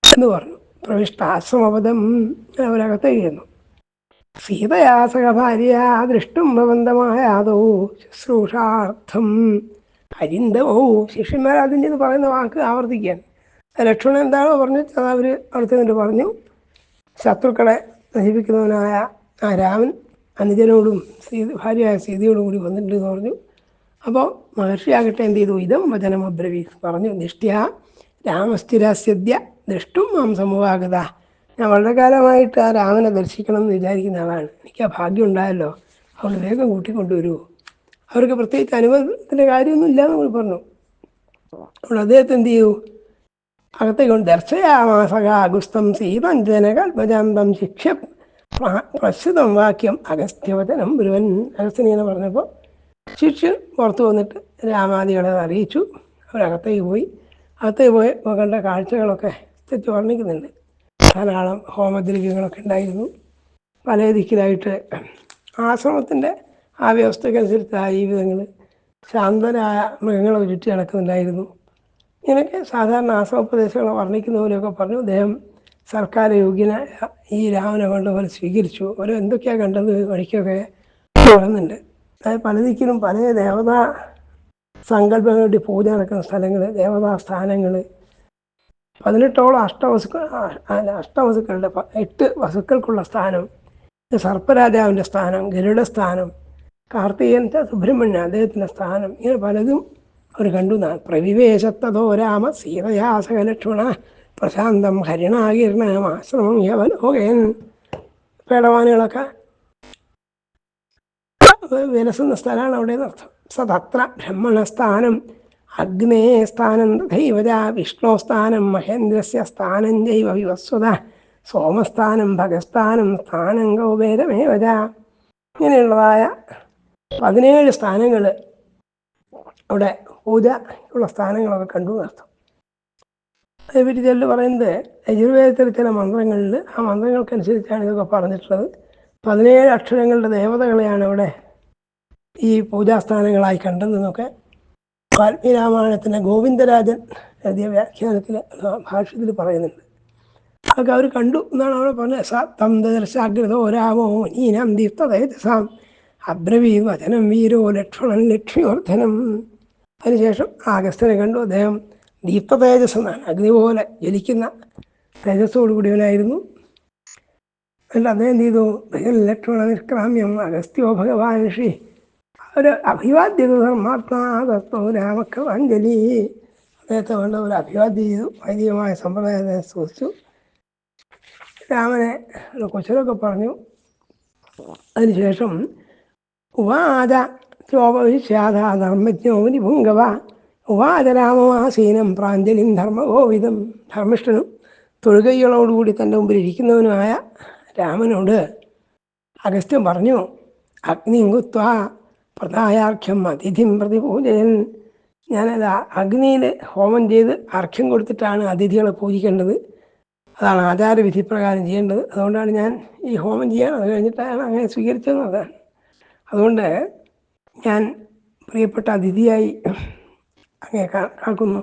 എന്ന് പറഞ്ഞു. പ്രവിഷ്ടാശ്രമപദം അവരകത്ത് എഴുതുന്നു. സീതയാസക ഭാര്യ ദൃഷ്ടും ഭവന്തമായാതോ ശുശ്രൂഷാർത്ഥം. അരിന്തമോ ശിഷ്യന്മാർ അതിന്റെ പറയുന്ന വാക്ക് ആവർത്തിക്കാൻ. ലക്ഷ്മണൻ എന്താണോ പറഞ്ഞത് അത് അവർ അടുത്ത് നിന്നിട്ട് പറഞ്ഞു. ശത്രുക്കളെ നശിപ്പിക്കുന്നവനായ ആ രാമൻ അനുജനോടും സീത ഭാര്യയായ സീതയോടും കൂടി വന്നിട്ടുണ്ട് എന്ന് പറഞ്ഞു. അപ്പോൾ മഹർഷിയാകട്ടെ എന്ത് ചെയ്തു? ഇതം വചനം അബ്രവീ പറഞ്ഞു. നിഷ്ഠ്യ രാമസ്ഥിരാസ്യദ്യ ദൃഷ്ടും മാം സമൂഹാഗത ഞാൻ വളരെ കാലമായിട്ട് ആ രാമനെ ദർശിക്കണം എന്ന് വിചാരിക്കുന്ന ആളാണ്. എനിക്ക് ആ ഭാഗ്യം ഉണ്ടായല്ലോ. അവൾ വേഗം കൂട്ടിക്കൊണ്ടുവരൂ. അവർക്ക് പ്രത്യേകിച്ച് അനുഭവത്തിന്റെ കാര്യമൊന്നും ഇല്ല എന്ന് പറഞ്ഞു. അപ്പോൾ അദ്ദേഹത്തെ എന്ത് ചെയ്യൂ അകത്തേക്ക് കൊണ്ട് ദർശയാമാസകാഗുസ്തം സീതഞ്ജനകൽപജാന്തം ശിക്ഷ പ്ര- പ്രസ്തുതം വാക്യം അഗസ്ത്യവചനം ഗുരുവൻ അഗസ്ത്യനിങ്ങനെ പറഞ്ഞപ്പോൾ ശിഷ്യൻ പുറത്തു വന്നിട്ട് രാമാദികളെ അറിയിച്ചു. അവരകത്തേക്ക് പോയി. അകത്തേക്ക് പോയി മകളുടെ കാഴ്ചകളൊക്കെ തെറ്റ് വർണിക്കുന്നുണ്ട്. ധാരാളം ഹോമദ്രവ്യങ്ങളൊക്കെ ഉണ്ടായിരുന്നു. പല ദിക്കിലായിട്ട് ആശ്രമത്തിന്റെ ആ വ്യവസ്ഥക്കനുസരിച്ച് ആ ജീവിതങ്ങൾ ശാന്തരായ മൃഗങ്ങളെ ചുറ്റി നടക്കുന്നുണ്ടായിരുന്നു. ഇങ്ങനെയൊക്കെ സാധാരണ ആശ്രമ പ്രദേശങ്ങളെ വർണിക്കുന്ന പോലെയൊക്കെ പറഞ്ഞു. അദ്ദേഹം സർക്കാർ യോഗ്യനായ ഈ രാമനെ വേണ്ട പോലെ സ്വീകരിച്ചു. ഓരോ എന്തൊക്കെയാണ് കണ്ടത് വഴിക്കൊക്കെ പറയുന്നുണ്ട്. അതായത് പല ദിക്കിലും പല ദേവതാ സങ്കല്പങ്ങൾ വേണ്ടി പൂജ നടക്കുന്ന സ്ഥലങ്ങൾ ദേവതാ സ്ഥാനങ്ങൾ പതിനെട്ടോളം അഷ്ടവസുക്കൾ അഷ്ടവസുക്കളുടെ എട്ട് വസുക്കൾക്കുള്ള സ്ഥാനം സർപ്പരാജാവിന്റെ സ്ഥാനം ഗരുഡ സ്ഥാനം കാർത്തികൻ സുബ്രഹ്മണ്യ അദ്ദേഹത്തിന്റെ സ്ഥാനം ഇങ്ങനെ പലതും അവർ കണ്ടു പ്രവിവേശത്തതോ രാമ സീതയാസകലക്ഷ്മണ പ്രശാന്തം പ്രശാന്തം ഹരിണാകീർണമാശ്രമം യവലോകയൻ പേടവാനുകളൊക്കെ വിലസുന്ന സ്ഥലമാണ് അവിടെ അർത്ഥം സതത്ര ബ്രഹ്മണസ്ഥാനം അഗ്നേ സ്ഥാനം തഥൈവജ വിഷ്ണുസ്ഥാനം മഹേന്ദ്രസ്യ സ്ഥാനം ജൈവ വിവസ്വത സോമസ്ഥാനം ഭഗസ്ഥാനം സ്ഥാനം ഗൗഭേദമേവജ ഇങ്ങനെയുള്ളതായ പതിനേഴ് സ്ഥാനങ്ങൾ അവിടെ പൂജ ഉള്ള സ്ഥാനങ്ങളൊക്കെ കണ്ടു എന്നർത്ഥം. അതേപറ്റി ചെല്ലു പറയുന്നത് യജുർവേദത്തിൽ ചില മന്ത്രങ്ങളിൽ ആ മന്ത്രങ്ങൾക്കനുസരിച്ചാണ് ഇതൊക്കെ പറഞ്ഞിട്ടുള്ളത്. പതിനേഴ് അക്ഷരങ്ങളുടെ ദേവതകളെയാണ് അവിടെ ഈ പൂജാസ്ഥാനങ്ങളായി കണ്ടതെന്നൊക്കെ വാൽമീരാമായണത്തിന്റെ ഗോവിന്ദരാജൻ എഴുതിയ വ്യാഖ്യാനത്തിൽ ഭാഷ്യത്തിൽ പറയുന്നുണ്ട്. അതൊക്കെ അവർ കണ്ടു എന്നാണ് അവിടെ പറഞ്ഞത്. സ തം ദർശാഗ്രതോ രാമോ നീനം ദീപ്തതേജസാം. അബ്രവീ വചനം വീരോ ലക്ഷ്മണൻ ലക്ഷ്മിവർദ്ധനം അതിനുശേഷം ആഗസ്തനെ കണ്ടു. അദ്ദേഹം ദീപ്ത തേജസ് എന്നാണ് അഗ്നി പോലെ ജ്വലിക്കുന്ന തേജസ്സോട് കൂടിയവനായിരുന്നു എന്നിട്ട് അദ്ദേഹം എന്ത് ചെയ്തു? ലക്ഷ്മണ നിഷ്ക്രാമ്യം അഗസ്ത്യോ ഭഗവാൻ ഋഷി. ഒരു അഭിവാദ്യ ധർമാത്മാതത്വ രാമക്രമാഞ്ജലി അദ്ദേഹത്തെ വേണ്ട ഒരു അഭിവാദ്യം ചെയ്തു. വൈദികമായ സമ്പ്രദായത്തെ സൂക്ഷിച്ചു രാമനെ കൊച്ചിലൊക്കെ പറഞ്ഞു. അതിനുശേഷം ഉവാച ചോപവിശ്യാധ ധർമ്മജ്ഞോ നിഭുങ്കവ ഉവാച രാമമാസീനം പ്രാഞ്ജലിം ധർമ്മഗോവിതം ധർമ്മിഷ്ഠനും തൊഴുകൈകളോടുകൂടി തന്റെ മുമ്പിൽ ഇരിക്കുന്നവനുമായ രാമനോട് അഗസ്ത്യൻ പറഞ്ഞു അഗ്നിങ്കുത്വ പ്രധായാർഘ്യം അതിഥിം പ്രതി പൂജയൻ ഞാനത് അഗ്നിയിൽ ഹോമം ചെയ്ത് അർഘ്യം കൊടുത്തിട്ടാണ് അതിഥികളെ പൂജിക്കേണ്ടത്. അതാണ് ആചാരവിധി പ്രകാരം ചെയ്യേണ്ടത്. അതുകൊണ്ടാണ് ഞാൻ ഈ ഹോമം ചെയ്യാൻ അത് കഴിഞ്ഞിട്ടാണ് അങ്ങനെ സ്വീകരിച്ചത് അതാണ് അതുകൊണ്ട് ഞാൻ പ്രിയപ്പെട്ട അതിഥിയായി അങ്ങേ കാക്കുന്നു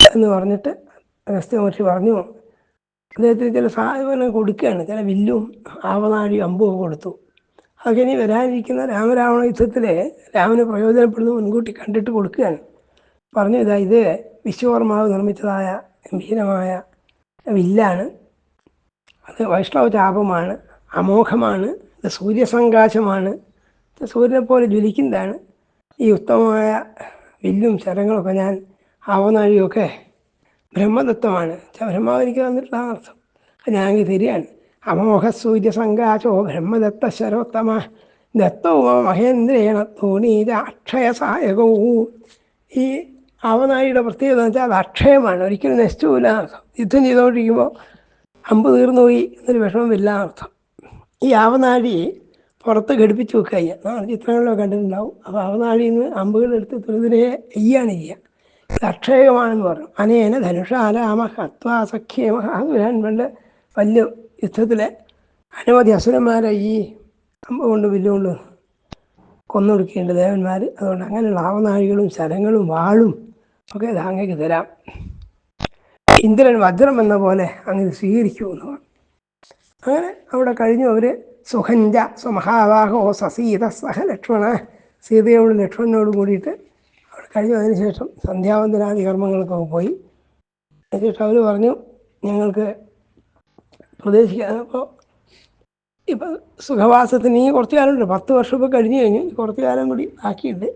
എന്ന് പറഞ്ഞിട്ട് അഗസ്ത്യ മഹർഷി പറഞ്ഞു. അദ്ദേഹത്തിന് ചില സാധനം കൊടുക്കുകയാണ്. ചില വില്ലും ആവനാഴിയും അമ്പും കൊടുത്തു. അതൊക്കെ ഇനി വരാനിരിക്കുന്ന രാമരാവണ യുദ്ധത്തിലെ രാമന് പ്രയോജനപ്പെടുന്നത് മുൻകൂട്ടി കണ്ടിട്ട് കൊടുക്കുകയാണ്. പറഞ്ഞു ഇതാ ഇത് വിശ്വകർമാവ് നിർമ്മിച്ചതായ ഗംഭീരമായ വില്ലാണ്. അത് വൈഷ്ണവ ചാപമാണ് അമോഘമാണ് ഇത് സൂര്യസങ്കാശമാണ് സൂര്യനെ പോലെ ജ്വലിക്കുന്നതാണ്. ഈ ഉത്തമമായ വില്ലും ശരങ്ങളൊക്കെ ഞാൻ ആവനാഴിയൊക്കെ ബ്രഹ്മതത്വമാണ്. ബ്രഹ്മാവ് എനിക്ക് തന്നിട്ടുള്ള അർത്ഥം ഞാൻ അങ്ങ് അമോഹ സൂര്യ സൂര്യസങ്കാശോ ബ്രഹ്മദത്ത ശരോത്തമ ദത്തവും മഹേന്ദ്രേണ തോണീജ അക്ഷയ സഹായകവും ഈ ആവനാഴിയുടെ പ്രത്യേകത എന്ന് വെച്ചാൽ അത് അക്ഷയമാണ്. ഒരിക്കലും നശിച്ചുമില്ല അർത്ഥം. യുദ്ധം ചെയ്തുകൊണ്ടിരിക്കുമ്പോൾ അമ്പ് തീർന്നുപോയി എന്നൊരു വിഷമമില്ല അർത്ഥം. ഈ ആവനാഴി പുറത്ത് ഘടിപ്പിച്ച് വെക്കുക ചെയ്യുക. നമ്മൾ ചിത്രങ്ങളിലൊക്കെ കണ്ടിട്ടുണ്ടാവും. അപ്പോൾ ആവനാഴിയിൽ നിന്ന് അമ്പുകൾ എടുത്ത് തുരുതിരെ എയ്യാണ് ചെയ്യുക. ഇത് അക്ഷയമാണെന്ന് പറഞ്ഞു. അനേന ധനുഷാലാമ ഹത്വാ സഖ്യമ അതുരാൻ പണ്ട് യുദ്ധത്തിലെ അനവധി അസുരന്മാരെ ഈ അമ്പ് കൊണ്ട് വില്ലുകൊണ്ട് കൊന്നൊടുക്കേണ്ട ദേവന്മാർ അതുകൊണ്ട് അങ്ങനെയുള്ള ആവനാഴികളും ശരങ്ങളും വാളും ഒക്കെ ഇത് അങ്ങേക്ക് തരാം. ഇന്ദ്രൻ വജ്രം എന്ന പോലെ അങ്ങനെ സ്വീകരിച്ചു എന്ന് പറഞ്ഞു. അങ്ങനെ അവിടെ കഴിഞ്ഞു. അവർ സുഹഞ്ച സ്വമഹാവാഹോ സസീത സഹ ലക്ഷ്മണ സീതയോട് ലക്ഷ്മണനോട് കൂടിയിട്ട് അവർ കഴിഞ്ഞു. അതിനുശേഷം സന്ധ്യാവന്തനാദി കർമ്മങ്ങൾക്കൊക്കെ പോയി. അതിനുശേഷം അവർ പറഞ്ഞു ഞങ്ങൾക്ക് പ്രതീക്ഷിക്കാൻ അപ്പോൾ ഇപ്പം സുഖവാസത്തിന് ഈ കുറച്ച് കാലമുണ്ട് പത്ത് വർഷം ഇപ്പോൾ കഴിഞ്ഞു കുറച്ച് കാലം കൂടി ബാക്കിയുണ്ട്.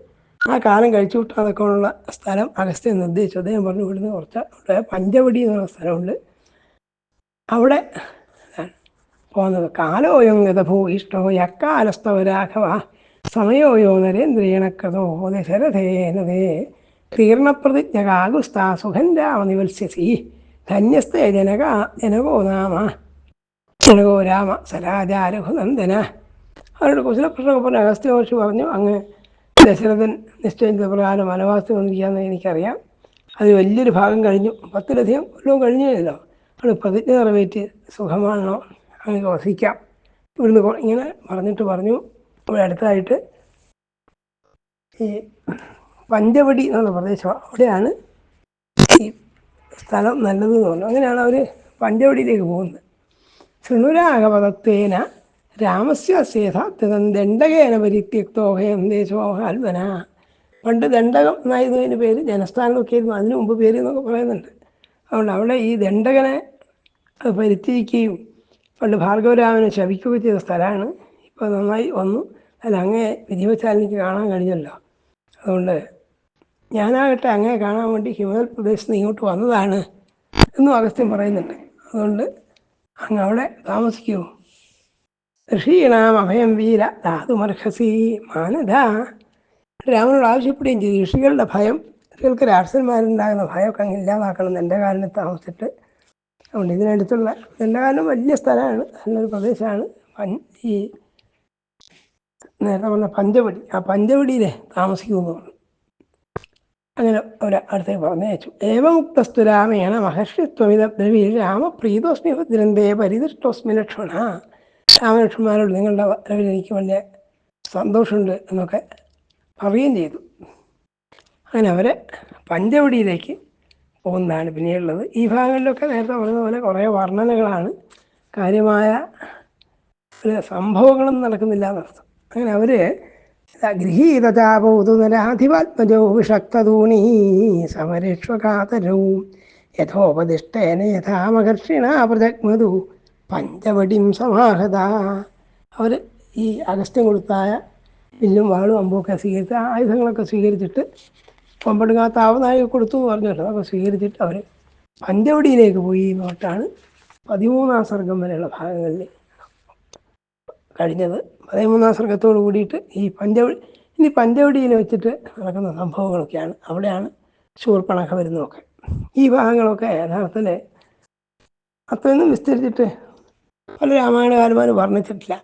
ആ കാലം കഴിച്ചു വിട്ടാതൊക്കെ ഉള്ള സ്ഥലം അഗസ്ത്യ നിർദ്ദേശിച്ചു. അദ്ദേഹം പറഞ്ഞു ഇവിടുന്ന് കുറച്ച് അവിടെ പഞ്ചവടി എന്നുള്ള സ്ഥലമുണ്ട്. അവിടെ പോകുന്നത് കാലോയം ഗതഭൂ ഇഷ്ടോ? യക്കാലസ്തവ രാഘവ സമയോയോ നരേന്ദ്രേണക്കതോ ദശരഥേനതേ തീർണപ്രതിജ്ഞകാകുസ്താ സുഖം രാമ നിവത്സ്യസി ധന്യസ്തേ ജനക ജനകോ നാമ. ജനകോ രാമ സരാജാരഘുനന്ദന അവരുടെ കുശലപ്രശ്നമൊക്കെ അഗസ്ത്യ കുറിച്ച് പറഞ്ഞു. അങ്ങ് ദശരഥൻ നിശ്ചയിച്ച പ്രകാരം വനവാസത്തിൽ വന്നിരിക്കുകയെന്ന് എനിക്കറിയാം. അത് വലിയൊരു ഭാഗം കഴിഞ്ഞു. പത്തിലധികം കൊല്ലവും കഴിഞ്ഞല്ലോ. അവിടെ പ്രതിജ്ഞ നിറവേറ്റി സുഖമാണോ? അങ്ങനെ വസിക്കാം. ഇവിടുന്ന് ഇങ്ങനെ പറഞ്ഞിട്ട് പറഞ്ഞു. ഇവിടെ അടുത്തായിട്ട് ഈ പഞ്ചവടി എന്നുള്ള പ്രദേശം അവിടെയാണ് ഈ സ്ഥലം നല്ലതെന്ന് പറഞ്ഞു. അങ്ങനെയാണ് അവർ പഞ്ചവടിയിലേക്ക് പോകുന്നത്. ശൃണുരാഗപദത്വേന രാമസ്യ സേഥാത്യതം ദണ്ഡകേന പരിത്യക്തോഹയം ദേശോഹാൽവന പണ്ട് ദണ്ഡകം എന്നായിരുന്നതിന് പേര് ജനസ്ഥാനമൊക്കെ ആയിരുന്നു. അതിന് മുമ്പ് പേര് എന്നൊക്കെ പറയുന്നുണ്ട്. അതുകൊണ്ട് അവിടെ ഈ ദണ്ഡകനെ അത് പരിത്യജിക്കുകയും പണ്ട് ഭാർഗവരാമനെ ശപിക്കുകയും ചെയ്ത സ്ഥലമാണ്. ഇപ്പോൾ നന്നായി വന്നു. അല്ല അങ്ങേ വിധിവച്ചാൽ എനിക്ക് കാണാൻ കഴിഞ്ഞല്ലോ. അതുകൊണ്ട് ഞാനാകട്ടെ അങ്ങേ കാണാൻ വേണ്ടി ഹിമാചൽ പ്രദേശത്ത് നിന്ന് ഇങ്ങോട്ട് വന്നതാണ് എന്നും അഗസ്ത്യൻ പറയുന്നുണ്ട്. അതുകൊണ്ട് അങ്ങ് അവിടെ താമസിക്കൂ. ഋഷീണാം അഭയം വീര ധാതുമർഹസി മാനത രാമനോട് ആവശ്യപ്പെടുകയും ചെയ്തു. ഋഷികളുടെ ഭയം ഋഷികൾക്ക് രാക്ഷസന്മാരുണ്ടാകുന്ന ഭയമൊക്കെ അങ്ങ് ഇല്ലാതാക്കണം എന്റെ കാലത്ത് താമസിച്ചിട്ട് അതുകൊണ്ട് ഇതിനടുത്തുള്ള കാലം വലിയ സ്ഥലമാണ് നല്ലൊരു പ്രദേശമാണ്. ഈ നേരത്തെ പറഞ്ഞ പഞ്ചവടി ആ പഞ്ചവടിയിലെ താമസിക്കുമെന്ന് പറഞ്ഞു അങ്ങനെ അവർ അടുത്തേക്ക് പറഞ്ഞയച്ചു. ഏവമുക്തസ്തു രാമേണ മഹർഷിത്വമിത ബ്രവീ രാമപ്രീതോസ്മി ഭദ്രന്തേ പരിദൃഷ്ടോസ്മി ലക്ഷ്മണ. രാമലക്ഷ്മണന്മാരോട് നിങ്ങളുടെ വരവിൽ എനിക്ക് വലിയ സന്തോഷമുണ്ട് എന്നൊക്കെ പറയുകയും ചെയ്തു. അങ്ങനെ അവരെ പഞ്ചവടിയിലേക്ക് പോകുന്നതാണ് പിന്നീടുള്ളത് ഈ ഭാഗങ്ങളിലൊക്കെ നേരത്തെ പറഞ്ഞ പോലെ കുറേ വർണനകളാണ്. കാര്യമായ സംഭവങ്ങളൊന്നും നടക്കുന്നില്ല എന്നർത്ഥം. അങ്ങനെ അവർ ഗൃഹീതചാപൗതുനരാധിപാത്മജോ വിഷക്തൂണീ സമരേഷ്വകാതരവും യഥോപദിഷ്ടേന യഥാമകർഷിണ പ്രജഗ്മതു പഞ്ചവടിം സമാഹത. അവർ ഈ അഗസ്ത്യം കൊടുത്തായ വില്ലും വാളും അമ്പുമൊക്കെ സ്വീകരിച്ച് ആയുധങ്ങളൊക്കെ സ്വീകരിച്ചിട്ട് കൊമ്പടുങ്ങാത്ത ആവനായി കൊടുത്തു എന്ന് പറഞ്ഞല്ലോ. അതൊക്കെ സ്വീകരിച്ചിട്ട് അവർ പഞ്ചവടിയിലേക്ക് പോയി എന്നിട്ടാണ് പതിമൂന്നാം സർഗം വരെയുള്ള ഭാഗങ്ങളിൽ കഴിഞ്ഞത്. പതിമൂന്നാം സർഗത്തോട് കൂടിയിട്ട് ഈ പഞ്ചവടി ഇനി പഞ്ചവടിയിൽ വെച്ചിട്ട് നടക്കുന്ന സംഭവങ്ങളൊക്കെയാണ്. അവിടെയാണ് ശൂർപ്പണക വരുന്നതൊക്കെ. ഈ ഭാഗങ്ങളൊക്കെ യഥാർത്ഥത്തിൽ അത്രയൊന്നും വിസ്തരിച്ചിട്ട് പല രാമായണകാരന്മാരും വർണിച്ചിട്ടില്ല.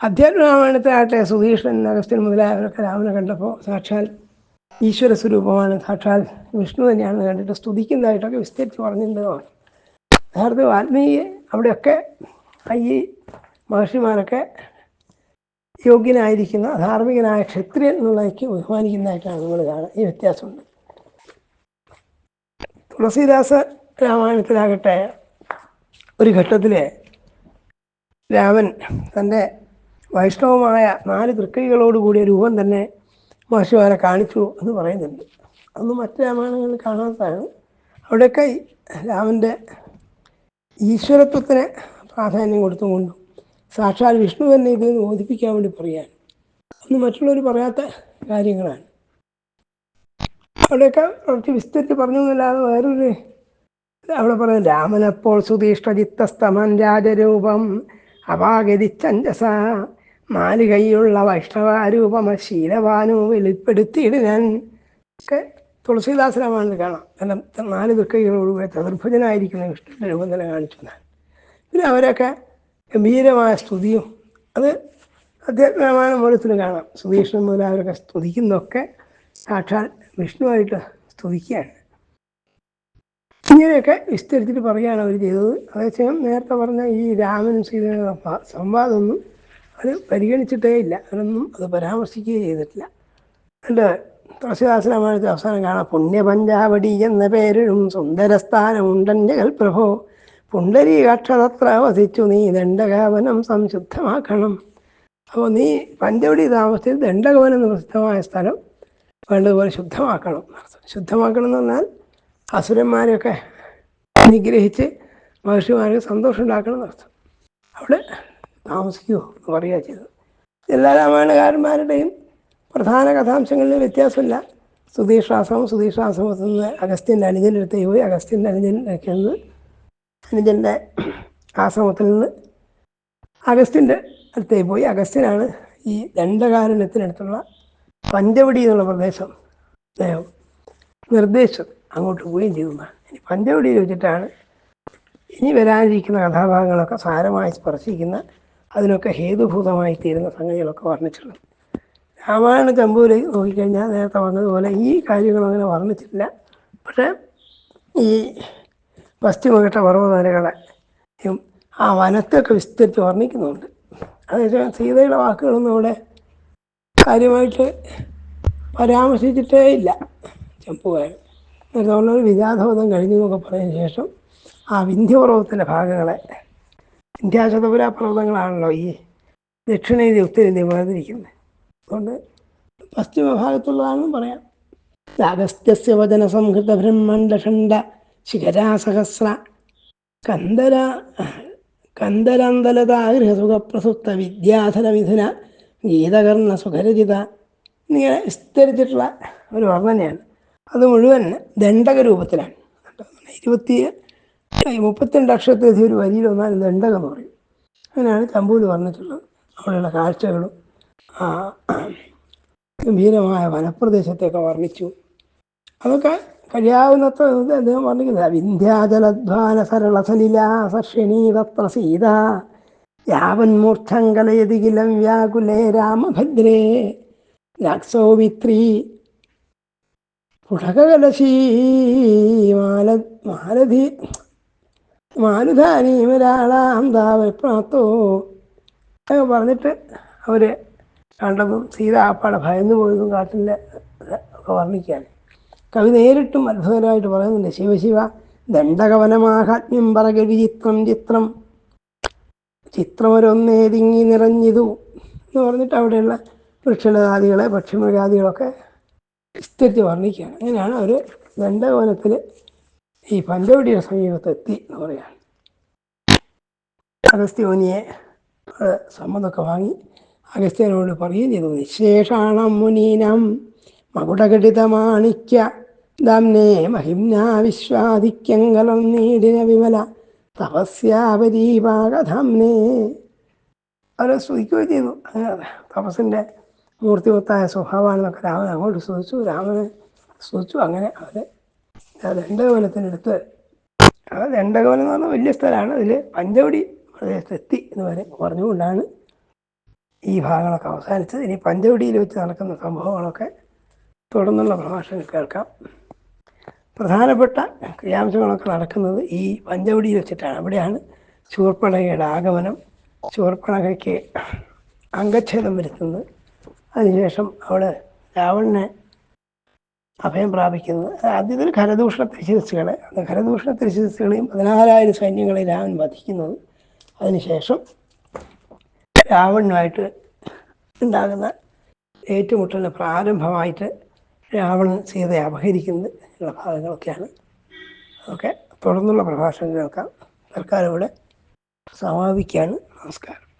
അധ്യാത്മ രാമായണത്തിലാകട്ടെ സുധീഷൻ അഗസ്ത്യൻ മുതലായവരൊക്കെ രാമനെ കണ്ടപ്പോൾ സാക്ഷാൽ ഈശ്വര സ്വരൂപമാണ് സാക്ഷാൽ വിഷ്ണു തന്നെയാണെന്ന് കണ്ടിട്ട് സ്തുതിക്കുന്നതായിട്ടൊക്കെ വിസ്തരിച്ച് പറഞ്ഞിട്ടുള്ളതാണ് യഥാർത്ഥ വാൽമീകി അവിടെയൊക്കെ ഈ മഹർഷിമാരൊക്കെ യോഗ്യനായിരിക്കുന്ന ധാർമ്മികനായ ക്ഷത്രിയൻ എന്നുള്ളതൊക്കെ ബഹുമാനിക്കുന്നതായിട്ടാണ് നമ്മൾ കാണുക ഈ വ്യത്യാസമുണ്ട്. തുളസീദാസ രാമായണത്തിലാകട്ടെ ഒരു ഘട്ടത്തിൽ രാമൻ തന്റെ വൈഷ്ണവമായ നാല് തൃക്കൈകളോടുകൂടിയ രൂപം തന്നെ മഹർഷിമാരെ കാണിച്ചു എന്ന് പറയുന്നുണ്ട്. അന്ന് മറ്റ് രാമായണങ്ങളിൽ കാണാത്തതാണ്. അവിടെയൊക്കെ രാമന്റെ ഈശ്വരത്വത്തിന് പ്രാധാന്യം കൊടുത്തുകൊണ്ടും സാക്ഷാൽ വിഷ്ണു തന്നെ ഇത് ബോധിപ്പിക്കാൻ വേണ്ടി പറയാൻ അന്ന് മറ്റുള്ളവർ പറയാത്ത കാര്യങ്ങളാണ്. അവിടെയൊക്കെ കുറച്ച് വിസ്തരിച്ച് പറഞ്ഞു എന്നല്ലാതെ വേറൊരു അവിടെ പറയുന്നത് രാമനപ്പോൾ സുധീഷ്ടജിത്തസ്തമൻ രാജരൂപം അപാഗതിച്ചഞ്ചസ നാല് കൈയുള്ള വൈഷ്ണവാരൂപമ ശീലവാനു വെളിപ്പെടുത്തിയിടാൻ ഒക്കെ തുളസീദാസരാമാണ് കാണാം. കാരണം നാല് ദുഃഖകളോടുകൂടി ചതുർഭുജനായിരിക്കുന്ന വിഷ്ണുവിന്റെ രൂപം തന്നെ കാണിച്ചതാണ് പിന്നെ അവരൊക്കെ ഗംഭീരമായ സ്തുതിയും അത് അധ്യാത്മരാമായണ മൂലത്തിന് കാണാം. സുധീഷ്ണൻ മുതൽ അവരൊക്കെ സ്തുതിക്കുന്നതൊക്കെ സാക്ഷാൽ വിഷ്ണുവായിട്ട് സ്തുതിക്കുകയാണ്. ഇങ്ങനെയൊക്കെ വിസ്തരിച്ചിട്ട് പറയുകയാണ് അവർ ചെയ്തത്. അതേസമയം നേരത്തെ പറഞ്ഞ ഈ രാമനും സീതയുടെ സംവാദമൊന്നും അത് പരിഗണിച്ചിട്ടേ ഇല്ല. അവരൊന്നും അത് പരാമർശിക്കുകയും ചെയ്തിട്ടില്ല. എന്റെ തുളസിദാസരാമായണത്തിൽ അവസാനം കാണാം. പുണ്യപഞ്ചാവടി എന്ന പേരിലും സുന്ദരസ്ഥാനമുണ്ടെന്റെ കൽപ്രഭോ പുണ്ടരീകാക്ഷതത്ര വസിച്ചു നീ ദണ്ഡകാവനം സംശുദ്ധമാക്കണം. അപ്പോൾ നീ പഞ്ചവടി താമസിച്ച് ദണ്ഡകവനം എന്ന പ്രസിദ്ധമായ സ്ഥലം വേണ്ടതുപോലെ ശുദ്ധമാക്കണം. ശുദ്ധമാക്കണം എന്ന് പറഞ്ഞാൽ അസുരന്മാരെയൊക്കെ നിഗ്രഹിച്ച് മഹർഷിമാർക്ക് സന്തോഷം ഉണ്ടാക്കണം എന്നർത്ഥം. അവിടെ താമസിക്കുമോ എന്ന് പറയുക ചെയ്തത്. എല്ലാ രാമായണകാരന്മാരുടെയും പ്രധാന കഥാംശങ്ങളിൽ വ്യത്യാസമില്ല. സുധീഷാശ്രമം സുധീഷാശ്രമത്തിൽ നിന്ന് അഗസ്ത്യന്റെ അനുജന്റെ അടുത്തേക്ക് പോയി അഗസ്ത്യന്റെ അനുജനിലേക്ക് നിന്ന് അനുജന്റെ ആശ്രമത്തിൽ നിന്ന് അഗസ്ത്യന്റെ അടുത്തേക്ക് പോയി. അഗസ്ത്യനാണ് ഈ ദണ്ഡകാരണത്തിനടുത്തുള്ള പഞ്ചവടി എന്നുള്ള പ്രദേശം അദ്ദേഹം നിർദ്ദേശിച്ചത്. അങ്ങോട്ട് പോവുകയും ചെയ്തതാണ് ഇനി പഞ്ചവടിയിൽ വെച്ചിട്ടാണ് ഇനി വരാനിരിക്കുന്ന കഥാഭാഗങ്ങളൊക്കെ സാരമായി സ്പർശിക്കുന്ന അതിനൊക്കെ ഹേതുഭൂതമായി തീരുന്ന സംഗതികളൊക്കെ വർണിച്ചിട്ടുണ്ട്. രാമായണ ചമ്പൂര് നോക്കിക്കഴിഞ്ഞാൽ നേരത്തെ പറഞ്ഞതുപോലെ ഈ കാര്യങ്ങൾ അങ്ങനെ വർണിച്ചിട്ടില്ല. പക്ഷേ ഈ പശ്ചിമഘട്ട പർവതനിരകളെയും ആ വനത്തെയൊക്കെ വിസ്തരിച്ച് വർണിക്കുന്നുണ്ട്. അതേസമയം സീതയുടെ വാക്കുകളൊന്നും അവിടെ കാര്യമായിട്ട് പരാമർശിച്ചിട്ടേ ഇല്ല. ചമ്പുകാരൻ എന്നിട്ട് പറഞ്ഞൊരു വിജാതവധം കഴിഞ്ഞു എന്നൊക്കെ പറഞ്ഞതിന് ശേഷം ആ വിന്ധ്യപർവതത്തിന്റെ ഭാഗങ്ങളെ വിന്ധ്യാശതപുര പർവതങ്ങളാണല്ലോ ഈ ദക്ഷിണേന്ത്യ ഉത്തരേന്ത്യ വേർതിരിക്കുന്നത് അതുകൊണ്ട് പശ്ചിമഭാഗത്തുള്ളതാണെന്ന് പറയാം. അഗസ്ത്യസ്യ വചന സംഹൃത ബ്രഹ്മണ്ഡഖണ്ഡ ശിഖരാസഹസ്ര കന്ദര കന്ദരാന്തലതാഗൃഹസുഖപ്രസുപ്ത വിദ്യാധര വിധുന ഗീതകർണ സുഖരചിത ഇങ്ങനെ വിസ്തരിച്ചിട്ടുള്ള ഒരു വർണനയാണ്. അത് മുഴുവൻ ദണ്ഡക രൂപത്തിലാണ് ഇരുപത്തി മുപ്പത്തിരണ്ട് അക്ഷരത്തിൽ ഒരു വരിയിൽ വന്നാൽ ദണ്ഡകം പറയും അങ്ങനെയാണ് ചമ്പൂൽ പറഞ്ഞിട്ടുള്ളത് അവിടെയുള്ള കാഴ്ചകളും ഗംഭീരമായ വനപ്രദേശത്തെയൊക്കെ വർണിച്ചു. അതൊക്കെ കഴിയാവുന്നത്ര അദ്ദേഹം വർണിക്കുന്നത് വിന്ധ്യാചലധ്വാന സരള സലിലാസർഷിണീ തത്ര സീത യാവൻ മൂർച്ഛം കലയതി കിലം വ്യാകുലേ രാമഭദ്രേ രാക്സോവിത്രി പുടകകലശീ മാല മാലധി മാലുധാനീമരാളാം താവപ്രാത്തോ അങ്ങനെ പറഞ്ഞിട്ട് അവർ കണ്ടതും സീത ആപ്പാടെ ഭയന്നു പോയതും കാട്ടിലെ ഒക്കെ വർണിക്കുകയാണ്. കവി നേരിട്ടും അത്ഭുതകരമായിട്ട് പറയുന്നുണ്ട്. ശിവശിവ ദണ്ഡകവനമാഹാത്മ്യം പറകഴി ചിത്രം ചിത്രം. ചിത്രമൊരൊന്നേതിങ്ങി നിറഞ്ഞിതു എന്ന് പറഞ്ഞിട്ട് അവിടെയുള്ള വൃക്ഷലതാദികളെ പക്ഷിമൃഗാദികളൊക്കെ വിസ്തരിച്ച് വർണിക്കുകയാണ്. അങ്ങനെയാണ് അവർ ദണ്ഡകവനത്തിൽ ഈ പഞ്ചവടിയുടെ സമീപത്തെത്തി എന്ന് പറയാണ് അഗസ്ത്യോനിയെ സമ്മതമൊക്കെ വാങ്ങി അഗസ്ത്യനോട് പറയുകയും ചെയ്തു നിശേഷാണം മുനീനം. മകുടഘടിതമാണിക്യ. ദാംനേ മഹിംനാ വിശ്വാദിക്യങ്കലം നീടിന വിമല. തപസ്യാപരീപാകധാംനേ അവരെ സ്തുതിക്കുകയും ചെയ്തു. തപസ്സിന്റെ മൂർത്തിമത്തായ സ്വഭാവമാണെന്നൊക്കെ രാമൻ അങ്ങോട്ട് സ്തുതിച്ചു. രാമനെ സ്തുതിച്ചു. അങ്ങനെ അവർ ദണ്ഡകവനത്തിനടുത്ത് ആ ദണ്ഡകവനം എന്ന് പറഞ്ഞാൽ വലിയ സ്ഥലമാണ്. അതിൽ പഞ്ചവടി പ്രദേശത്തെത്തി എന്ന് വരെ പറഞ്ഞുകൊണ്ടാണ് ഈ ഭാഗങ്ങളൊക്കെ അവസാനിച്ചത്. ഇനി പഞ്ചവടിയിൽ വെച്ച് നടക്കുന്ന സംഭവങ്ങളൊക്കെ തുടർന്നുള്ള പ്രഭാഷണം കേൾക്കാം. പ്രധാനപ്പെട്ട ക്രിയാംശങ്ങളൊക്കെ നടക്കുന്നത് ഈ പഞ്ചവടിയിൽ വെച്ചിട്ടാണ്. അവിടെയാണ് ശൂർപ്പണകയുടെ ആഗമനം. ശൂർപ്പണകയ്ക്ക് അംഗച്ഛേദം വരുത്തുന്നത്. അതിനുശേഷം അവിടെ രാവണനെ അഭയം പ്രാപിക്കുന്നത്. ആദ്യത്തിൽ ഖരദൂഷണ അത് ഖരദൂഷണ തിരിശികളെയും പതിനാലായിരം സൈന്യങ്ങളെ രാവൻ വധിക്കുന്നത് അതിനുശേഷം രാവണനുമായിട്ട് ഉണ്ടാകുന്ന ഏറ്റുമുട്ടലിന് പ്രാരംഭമായിട്ട് രാവണൻ സീതയെ അപഹരിക്കുന്നത് ഉള്ള ഭാഗങ്ങളൊക്കെയാണ്. അതൊക്കെ തുടർന്നുള്ള പ്രഭാഷണം കേൾക്കാം. തൽക്കാലം ഇവിടെ സമാപിക്കുകയാണ്. നമസ്കാരം.